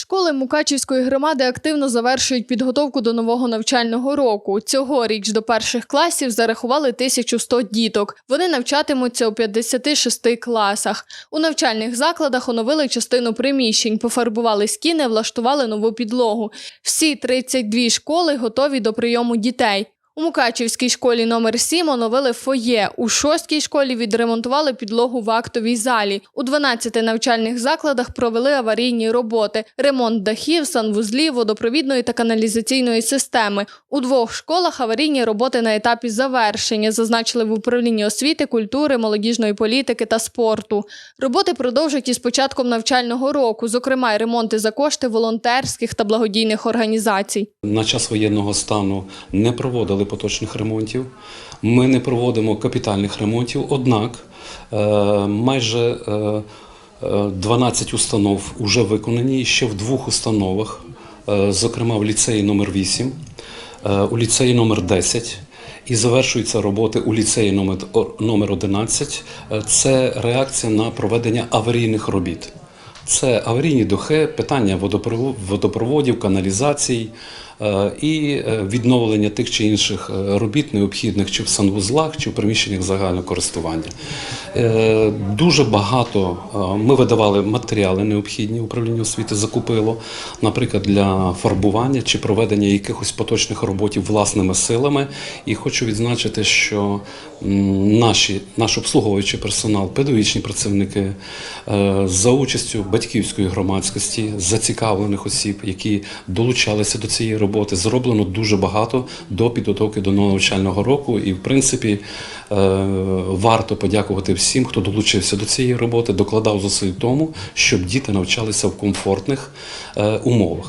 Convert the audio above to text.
Школи Мукачівської громади активно завершують підготовку до нового навчального року. Цьогоріч до перших класів зарахували 1100 діток. Вони навчатимуться у 56 класах. У навчальних закладах оновили частину приміщень, пофарбували стіни, влаштували нову підлогу. Всі 32 школи готові до прийому дітей. У Мукачівській школі номер 7 оновили фоє. У шостій школі відремонтували підлогу в актовій залі. У 12 навчальних закладах провели аварійні роботи: ремонт дахів, санвузлів, водопровідної та каналізаційної системи. У двох школах аварійні роботи на етапі завершення, зазначили в управлінні освіти, культури, молодіжної політики та спорту. Роботи продовжать із початком навчального року, зокрема ремонти за кошти волонтерських та благодійних організацій. На час воєнного стану не проводили поточних ремонтів. Ми не проводимо капітальних ремонтів. Однак е, майже е, е, 12 установ вже виконані. Ще в двох установах, е, зокрема в ліцеї номер 8, е, у ліцеї номер 10 і завершуються роботи у ліцеї номер, номер 11. Е, Це реакція на проведення аварійних робіт. Це аварійні дахи, питання водопроводів, каналізацій е, і е, відновлення тих чи інших е, робіт, необхідних чи в санвузлах, чи в приміщеннях загального користування. Е, Дуже багато е, ми видавали матеріали необхідні, управління освіти закупило, наприклад, для фарбування чи проведення якихось поточних роботів власними силами. І хочу відзначити, що наші, наш обслуговуючий персонал, педагогічні працівники е, за участю батьківської громадськості, зацікавлених осіб, які долучалися до цієї роботи, зроблено дуже багато до підготовки до нового навчального року. І, в принципі, е, варто подякувати всім, хто долучився до цієї роботи, докладав зусиль тому, щоб діти навчалися в комфортних е, умовах.